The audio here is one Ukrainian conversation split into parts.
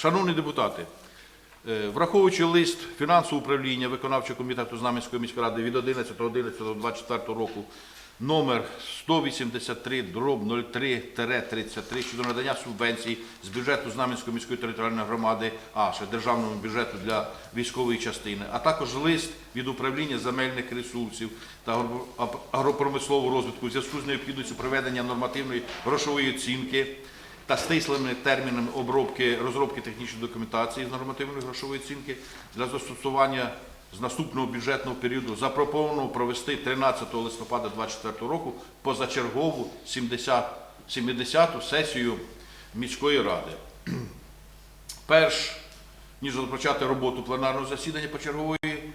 Шановні депутати, е, враховуючи лист фінансового управління виконавчого комітету Знам'янської міської ради від 11.11.24 року номер 183 дроб 03-33 щодо надання субвенцій з бюджету Знам'янської міської територіальної громади, а ще державного бюджету для військової частини, а також лист від управління земельних ресурсів та агропромислового розвитку у зв'язку з необхідністю проведення нормативної грошової оцінки та стислими термінами обробки розробки технічної документації з нормативної грошової оцінки для застосування з наступного бюджетного періоду запропоновано провести 13 листопада 2024 року позачергову 70 70-ту сесію міської ради. Перш ніж розпочати роботу пленарного засідання почергової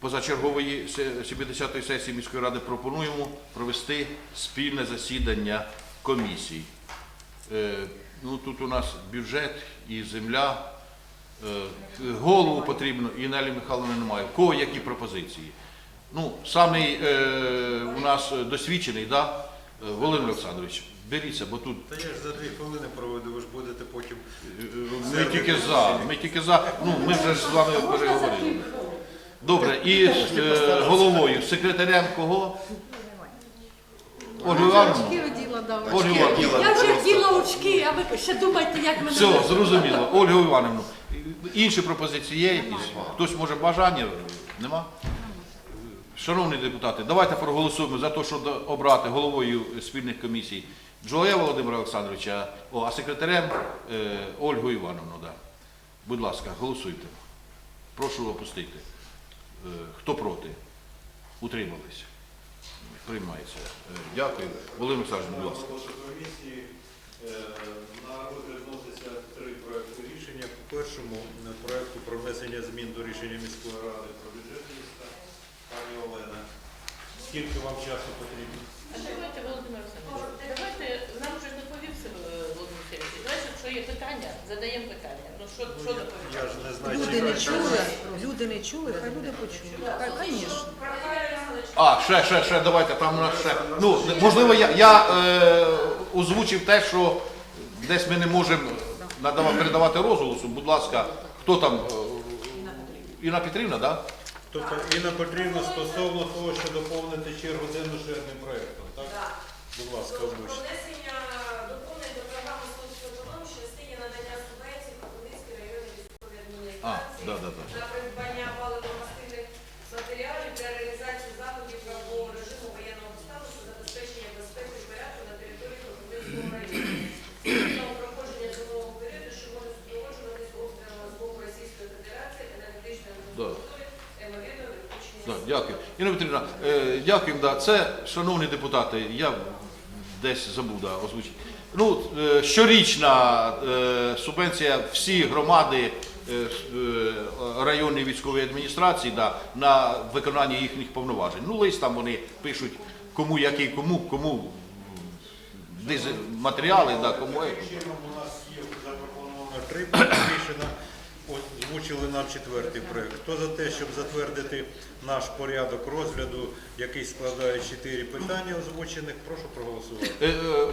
позачергової 70-ї сесії міської ради, пропонуємо провести спільне засідання комісій. Е, Ну, тут у нас бюджет і земля. Е, Голову потрібно, і Нелі Михайловни немає. В кого які пропозиції? Ну, самий е, у нас досвідчений, да? Е, Володимир Олександрович, беріться, бо тут Та я ж за дві хвилини проведу, ви ж будете потім. ми тільки за. Ми тільки за. Ну, ми вже з вами переговорили. Добре, і е, головою, секретарем кого? Ольга Івановна? Очки оділа, да. Ольга Івановна. Я вже вділа очки, а ви ще думайте, як мене. Все, зрозуміло. Ольга Івановна, інші пропозиції є якісь? Хтось може бажання? Нема? Шановні депутати, давайте проголосуємо за те, щоб обрати головою спільних комісій Джоя Володимира Олександровича, о, а секретарем е, Ольгу Івановну. Да. Будь ласка, голосуйте. Прошу опустити. Е, хто проти? Утримались. Приймається. Е, дякую. Володимир Олександрович, будь ласка. Комісії е, на розгляд вноситься три проекти рішення. По першому е, проекту про внесення змін до рішення міської ради про бюджет міста. Пані Олена, скільки вам часу потрібно? А давайте, Володимир Олександрович, давайте, нам вже доповівся е, Володимир Сергійович. Давайте, якщо є питання, задаємо питання. Ну, що, що Я доповідати? ж не знаю, Люди не чули, люди не чули, хай люди. Хай, Звісно. А, ще, ще, ще, давайте, там у нас ще. Ну, можливо, я, я е, озвучив те, що десь ми не можемо надавати, передавати розголосу. Будь ласка, хто там? е, Інна Петрівна? Да? Тобто Інна Петрівна стосовно того, що доповнити чергу денну ще одним проектом, так? Будь ласка, озвучте. внесення доповнень до програми соцекономії в частині надання субвенцій Кропивницькій районній військовій А, да, да, да. на придбання паливно-мастильних матеріалів для реалізації заходів правового режиму воєнного стану та забезпечення безпеки і порядку на території Кропивницького району. Згідно проходження зимового періоду, що може супроводжуватись обстрілами з боку Російської Федерації, енергетичної інфраструктури, ймовірно, відключення. Да, дякую. Інна Петрівна, е, дякуємо. Да. Це, шановні депутати, я десь забув да, озвучити. Ну, е, щорічна е, субвенція всі громади районної військової адміністрації да, на виконання їхніх повноважень. Ну, лист там вони пишуть, кому який, кому, кому матеріали, да, кому. е. Таким чином у нас є запропоновано три рішення. Озвучили нам четвертий проект. Хто за те, щоб затвердити наш порядок розгляду, який складає чотири питання озвучених, прошу проголосувати. Е, е,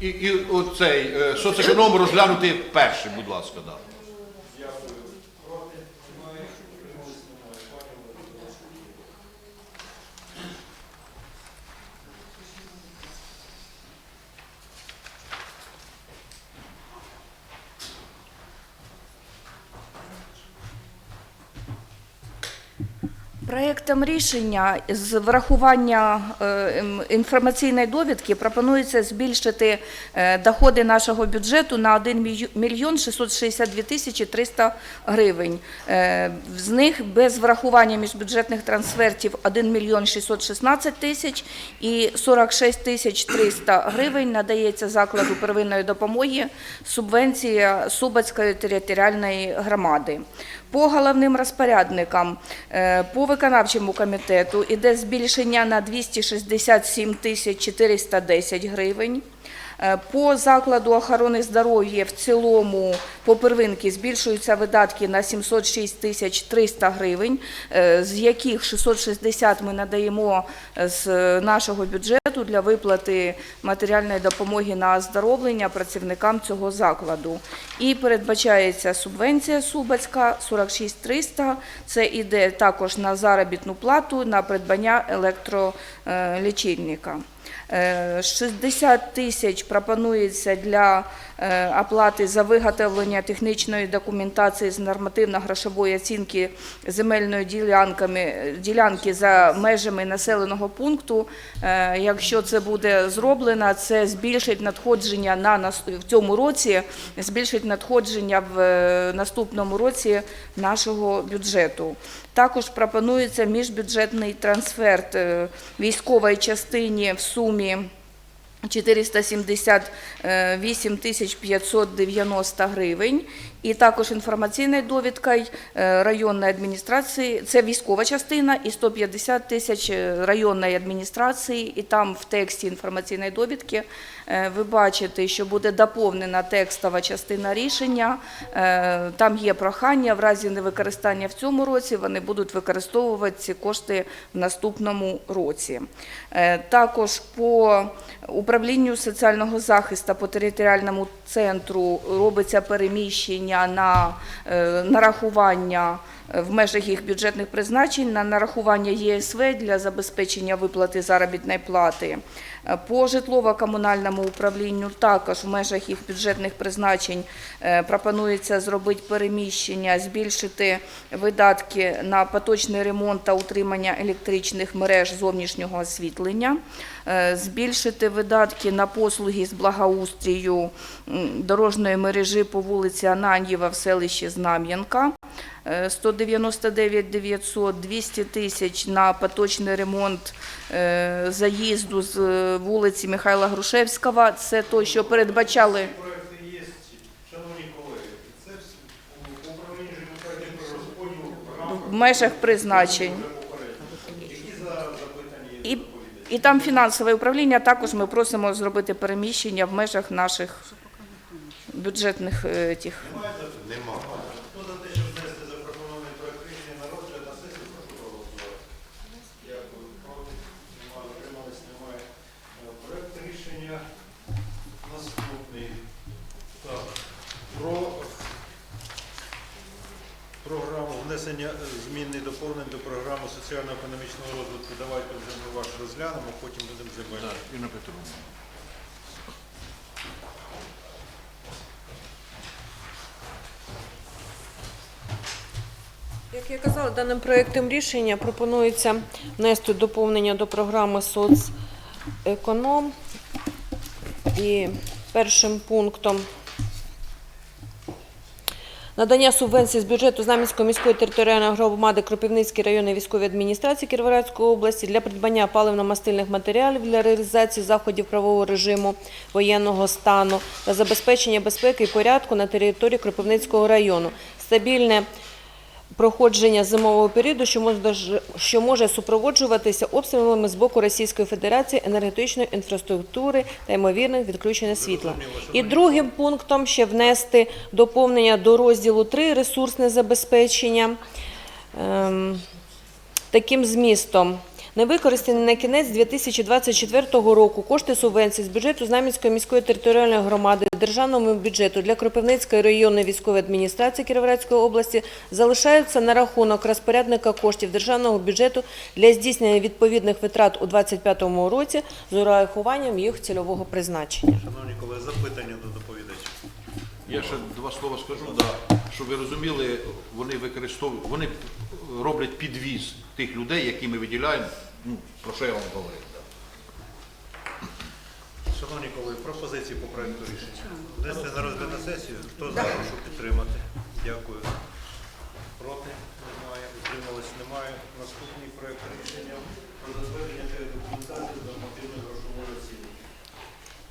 І, і, і оцей е, соцеконом розглянути перший, будь ласка. Да. Проектом рішення з врахування е, інформаційної довідки пропонується збільшити е, доходи нашого бюджету на 1 мільйо- мільйон 662 тисячі 300 гривень. Е, З них без врахування міжбюджетних трансфертів 1 мільйон 616 тисяч і 46 тисяч 300 гривень надається закладу первинної допомоги субвенція Субацької територіальної громади. По головним розпорядникам, е, по виконавчому комітету іде збільшення на 267 тисяч 410 гривень. Е, По закладу охорони здоров'я в цілому по первинки збільшуються видатки на 706 тисяч 300 гривень, е, з яких 660 ми надаємо з нашого бюджету для виплати матеріальної допомоги на оздоровлення працівникам цього закладу. І передбачається субвенція Субацька 46 300. Це іде також на заробітну плату на придбання електролічильника. Е, 60 тисяч пропонується для е, оплати за виготовлення технічної документації з нормативно-грошової оцінки земельної ділянки за межами населеного пункту. Е, Якщо це буде зроблено, це збільшить надходження на в цьому році, збільшить надходження в е, наступному році нашого бюджету. Також пропонується міжбюджетний трансфер е, військової частині в сумі 478 тисяч 590 гривень. І також інформаційною довідкою е, районної адміністрації, це військова частина, і 150 тисяч е, районної адміністрації. І там в тексті інформаційної довідки е, ви бачите, що буде доповнена текстова частина рішення. Там є прохання, в разі невикористання в цьому році вони будуть використовувати ці кошти в наступному році. Також по управлінню соціального захисту по територіальному центру робиться переміщення на е, нарахування в межах їх бюджетних призначень на нарахування ЄСВ для забезпечення виплати заробітної плати. Е, По житлово-комунальному управлінню також в межах їх бюджетних призначень е, пропонується зробити переміщення, збільшити видатки на поточний ремонт та утримання електричних мереж зовнішнього освітлення, е, збільшити видатки на послуги з благоустрію м, дорожньої мережі по вулиці Ананьєва в селищі Знам'янка. Е, 199 900, 200 тисяч на поточний ремонт е, заїзду з е, вулиці Михайла Грушевського. Це то, що передбачали. Проекти є, шановні колеги, це ж у управлінні житлово розподілу В межах призначень. І, і там фінансове управління також ми просимо зробити переміщення в межах наших бюджетних е, тих. Немає запитань? Нема. Хто за те, щоб внести запропонований проект рішення на розгляд на сесію, прошу проголосувати. Дякую. Проти? Немає. Утримались? Немає. Е, Проект рішення наступний. Так. Про програму внесення е, змін і доповнень до програми соціально-економічного розвитку. Давайте вже ми ваш розглянемо, потім будемо земельні. Інна Петровна. Як я казала, даним проєктом рішення пропонується внести доповнення до програми соцеконом. І першим пунктом надання субвенції з бюджету Знам'янської міської територіальної громади Кропівницької районної військової адміністрації Кіровоградської області для придбання паливно-мастильних матеріалів для реалізації заходів правового режиму воєнного стану та забезпечення безпеки і порядку на території Кропивницького району. Стабільне проходження зимового періоду, що може, що може супроводжуватися обстрілами з боку Російської Федерації енергетичної інфраструктури та ймовірних відключення світла. І другим пунктом ще внести доповнення до розділу 3 ресурсне забезпечення. Ем, таким змістом. Невикористані на кінець 2024 року кошти субвенції з бюджету Знам'янської міської територіальної громади державному бюджету для Кропивницької районної військової адміністрації Кіровоградської області залишаються на рахунок розпорядника коштів державного бюджету для здійснення відповідних витрат у 2025 році з урахуванням їх цільового призначення. Шановні колеги, запитання до доповідача. Я ще два слова скажу, да, щоб ви розуміли, вони використовують, вони роблять підвіз тих людей, які ми виділяємо, ну, про що я вам говорив. Шановні колеги, пропозиції по проекту рішення. Внести на розгляд на сесію. Хто за, прошу підтримати. Дякую. Проти? Немає. Утримались? Немає. Наступний проект рішення про затвердження документації з нормативної грошової оцінки.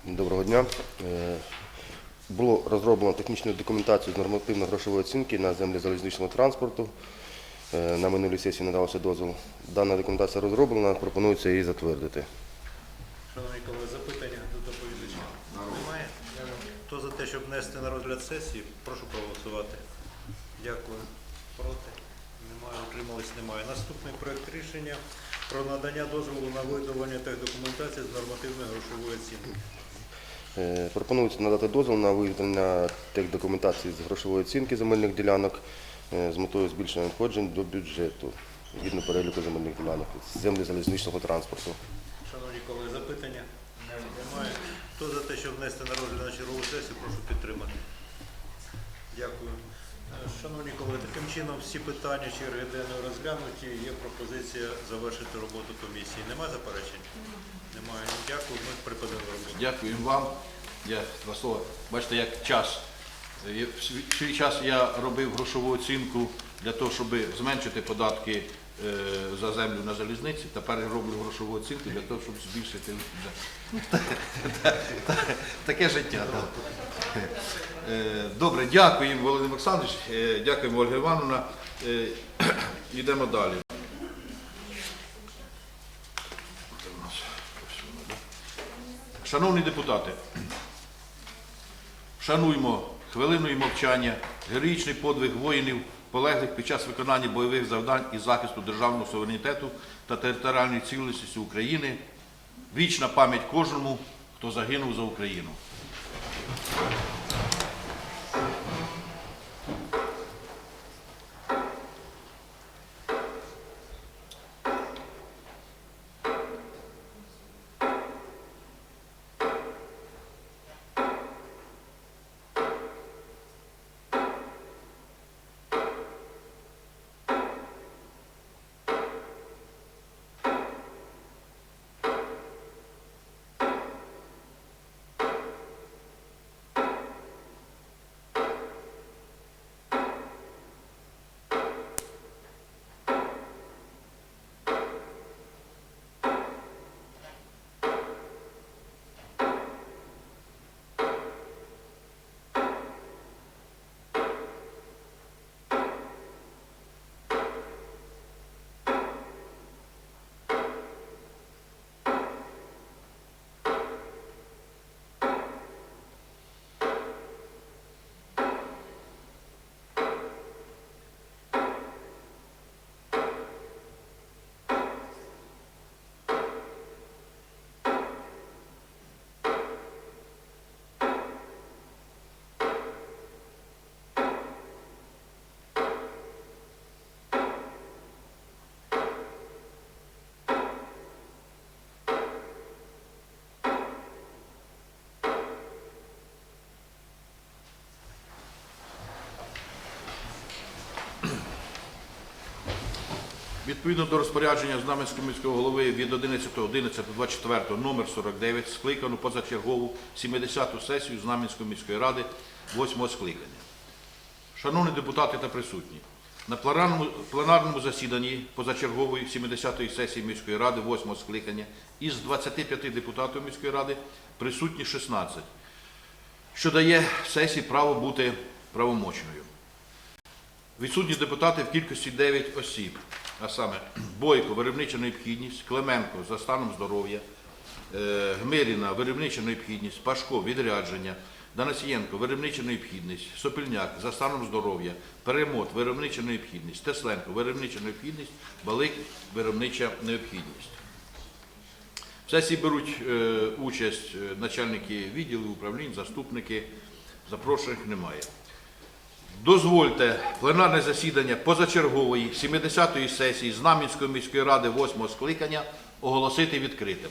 Доброго дня. Е, Було розроблено технічну документацію з нормативно-грошової оцінки на землі залізничного транспорту. Е, На минулій сесії надавався дозвіл. Дана документація розроблена, пропонується її затвердити. Шановні колеги, запитання до доповідача. щоб внести на розгляд сесії, прошу проголосувати. Дякую. Проти? Немає. Утримались? Немає. Наступний проект рішення про надання дозволу на видалення тех документації з нормативної грошової оцінки. Е, Пропонується надати дозвіл на виведення тих документацій з грошової оцінки земельних ділянок з метою збільшення надходжень до бюджету згідно переліку земельних ділянок землі залізничного транспорту. Шановні колеги, запитання? Немає. Хто за те, щоб внести на розгляд на чергову сесію, прошу підтримати. Дякую. Е, Шановні колеги, таким чином всі питання черги денної розглянуті. Є пропозиція завершити роботу комісії. Немає заперечень? Немає. Дякую. Ми припинили роботу. Дякую вам. Я два слова. Бачите, як час. Е, В свій- час я робив грошову оцінку для того, щоб зменшити податки е, за землю на залізниці. Тепер я роблю грошову оцінку для того, щоб збільшити. Таке життя. Е, Добре, дякуємо, Володимир Олександрович, дякуємо, Ольга Івановна. Йдемо далі. Шановні депутати, шануймо хвилиною мовчання, героїчний подвиг воїнів, полеглих під час виконання бойових завдань і захисту державного суверенітету та територіальної цілісності України. Вічна пам'ять кожному, хто загинув за Україну. Відповідно до розпорядження Знаменського міського голови від 11.11.24 номер 49 скликану позачергову 70-ту сесію Знаменської міської ради 8 скликання. Шановні депутати та присутні, на пленарному, засіданні позачергової 70-ї сесії міської ради 8 скликання із 25 депутатів міської ради присутні 16, що дає сесії право бути правомочною. Відсутні депутати в кількості 9 осіб, а саме Бойко, виробнича необхідність, Клименко за станом здоров'я, е, Гмиріна, виробнича необхідність, Пашко, відрядження, Данасієнко, виробнича необхідність, Сопільняк за станом здоров'я, Перемот, виробнича необхідність, Тесленко, виробнича необхідність, Балик, виробнича необхідність. В сесії беруть е, участь е, начальники відділів, управлінь, заступники, запрошених немає. Дозвольте пленарне засідання позачергової 70-ї сесії Знам'янської міської ради 8 скликання оголосити відкритим.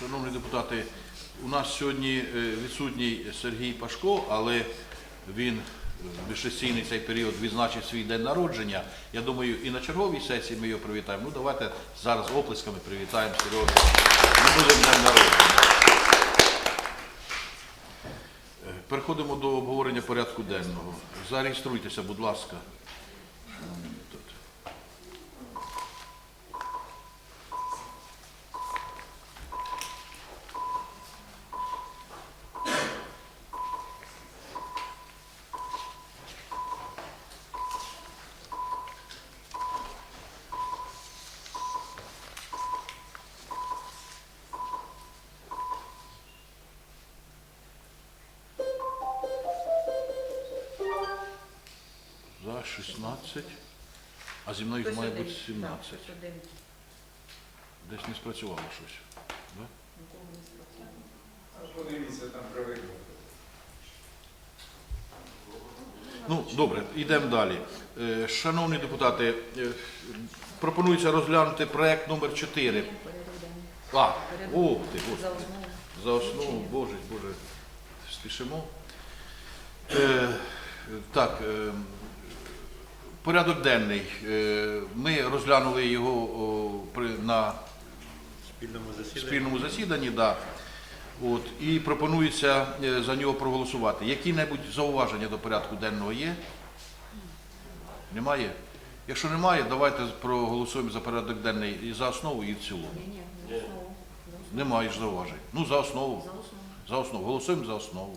Шановні депутати, у нас сьогодні е, відсутній Сергій Пашко, але він в міжсесійний цей період відзначив свій день народження. Я думаю, і на черговій сесії ми його привітаємо. Ну давайте зараз оплесками привітаємо Сережу. Ми будемо днем народження. Е, Переходимо до обговорення порядку денного. Зареєструйтеся, будь ласка. 16. А зі мною ж має бути 17. Десь не спрацювало щось. Да? Подивіться, там привикли. Ну, добре, йдемо далі. Е, Шановні депутати, е, пропонується розглянути проект номер 4. А, о, ти, господи. За основу, боже, боже, спішимо. Е, так, е, порядок денний. Е, ми розглянули його на Спільному засіданні. спільному засіданні, да. От, і пропонується е, за нього проголосувати. Які-небудь зауваження до порядку денного є? Немає? Якщо немає, давайте проголосуємо за порядок денний і за основу, і в цілому. Немає ж зауважень. Ну, за основу. За основу. Голосуємо за основу.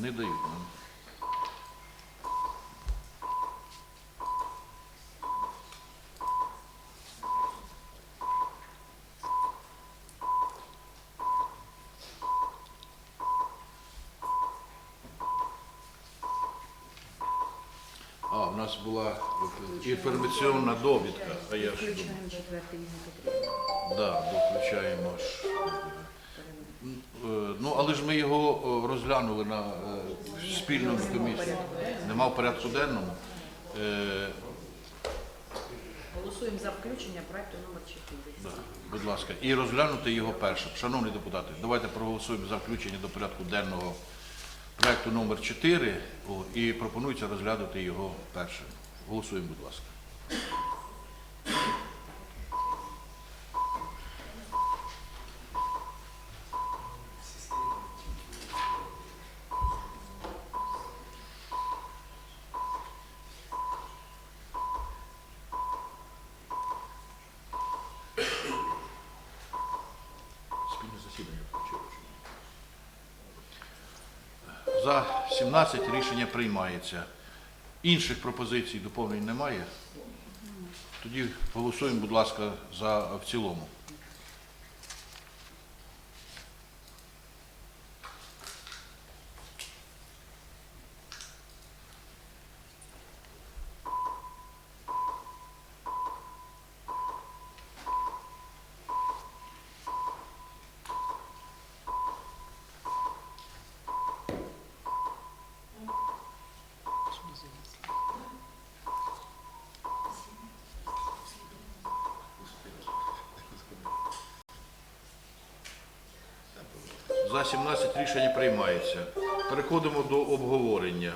Не дають нам. А, в нас була от, інформаційна довідка. А я ж думаю. Да, доключаємо ж. Е, Ну, але ж ми його е, розглянули на е, спільному комісії. Нема в порядку денному. Е, Голосуємо за включення проекту номер 4. да, будь ласка, і розглянути його першим. Шановні депутати, давайте проголосуємо за включення до порядку денного проекту номер 4 о, і пропонується розглянути його першим. Голосуємо, будь ласка. За 17 рішення приймається. Інших пропозицій доповнень немає. Тоді голосуємо, будь ласка, за в цілому. За 17 рішення приймається. Переходимо до обговорення.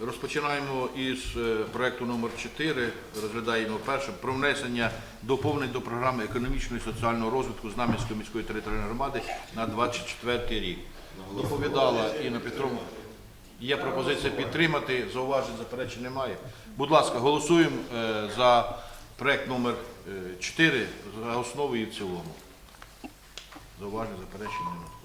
Розпочинаємо із е, проекту номер 4 розглядаємо перше про внесення доповнень до програми економічного і соціального розвитку Знам'янської міської територіальної громади на 24 рік. Доповідала Інна Петровна. Є пропозиція підтримати, зауважень, заперечень немає. Будь ласка, голосуємо е, за проект номер 4 за основу і в цілому. Зауважень, заперечень не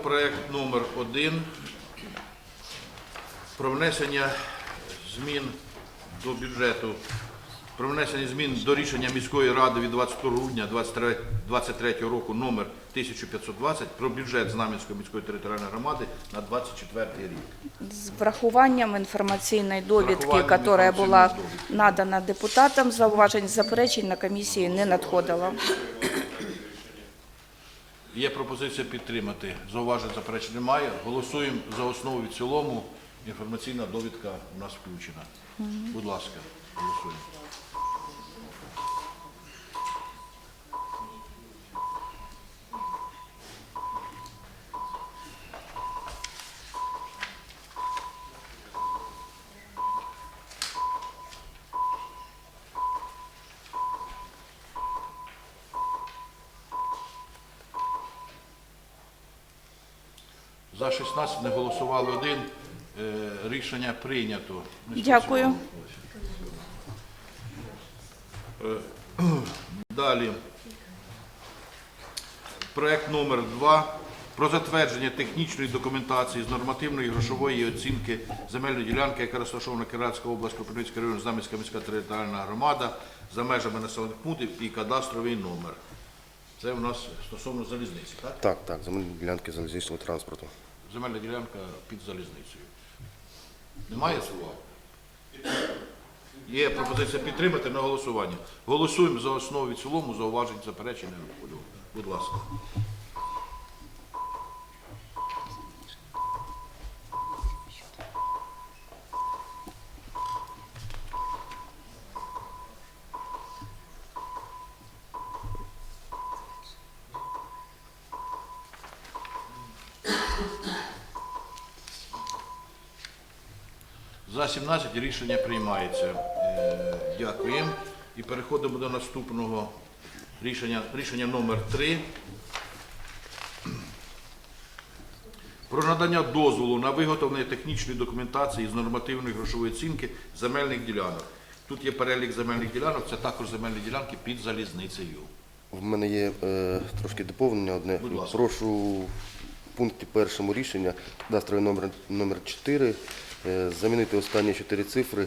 Розглядаємо проект номер 1 про внесення змін до бюджету про внесення змін до рішення міської ради від 20 грудня 2023 року номер 1520 про бюджет Знам'янської міської територіальної громади на 24 рік. З врахуванням інформаційної довідки, яка була надана депутатам, зауважень, заперечень на комісії не надходило. Є пропозиція підтримати. Зауважень заперечень немає. Голосуємо за основу і цілому. Інформаційна довідка у нас включена. Будь ласка, голосуємо. За 16 не голосували один. Е, Рішення прийнято. Дякую. Е, Далі. Проект номер 2 про затвердження технічної документації з нормативної грошової оцінки земельної ділянки, яка розташована Кіровоградська область, Кропивницький район, Знам'янська міська територіальна громада за межами населених пунктів і кадастровий номер. Це у нас стосовно залізниці, так? Так, так, земельні ділянки залізничного транспорту. Земельна ділянка під залізницею. Немає слова? Є пропозиція підтримати на голосування. Голосуємо за основу і цілому, зауважень, заперечень. Будь ласка. За 17 рішення приймається. Е, Дякуємо. І переходимо до наступного рішення, рішення номер 3. Про надання дозволу на виготовлення технічної документації з нормативної грошової оцінки земельних ділянок. Тут є перелік земельних ділянок, це також земельні ділянки під залізницею. В мене є е, трошки доповнення одне. Будь ласка. Прошу в пункті першому рішення кадастровий номер, номер 4 е, замінити останні чотири цифри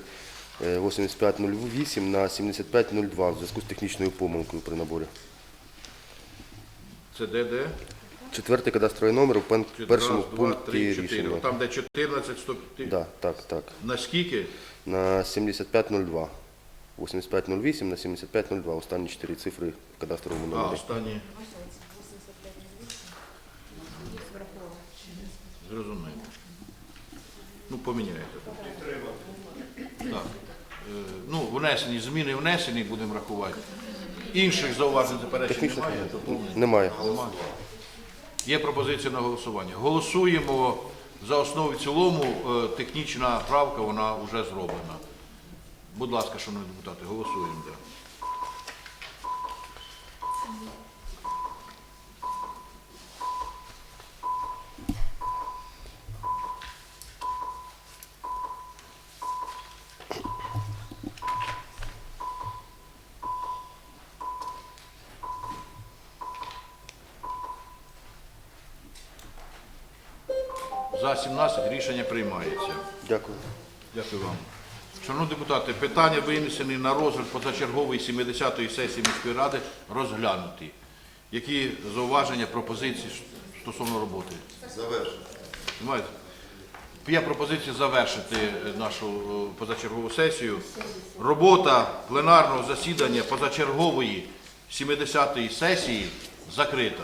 е, 8508 на 7502 в зв'язку з технічною помилкою при наборі. Це де де? Четвертий кадастровий номер у пен- першому пункті рішення. Там, де 14, 100, Да, так, так. на скільки? На 7502. 8508 на 7502. Останні чотири цифри в кадастровому А, номері. останні. Ну, поміняйте. Так. Е, Ну, внесені, зміни внесені, будемо рахувати. Інших зауважень заперечень Технічних немає? Доповнень? Немає. Немає. Є пропозиція на голосування. Голосуємо за основу і в цілому. Е, Технічна правка, вона вже зроблена. Будь ласка, шановні депутати, голосуємо. Да. За 17 рішення приймається. Дякую. Дякую вам. Шановні депутати, питання винесені на розгляд позачергової 70-ї сесії міської ради розглянуті. Які зауваження, пропозиції стосовно роботи? Завершити. Знаєте, Є пропозиція завершити е, нашу е, позачергову сесію. Робота пленарного засідання позачергової 70-ї сесії закрита.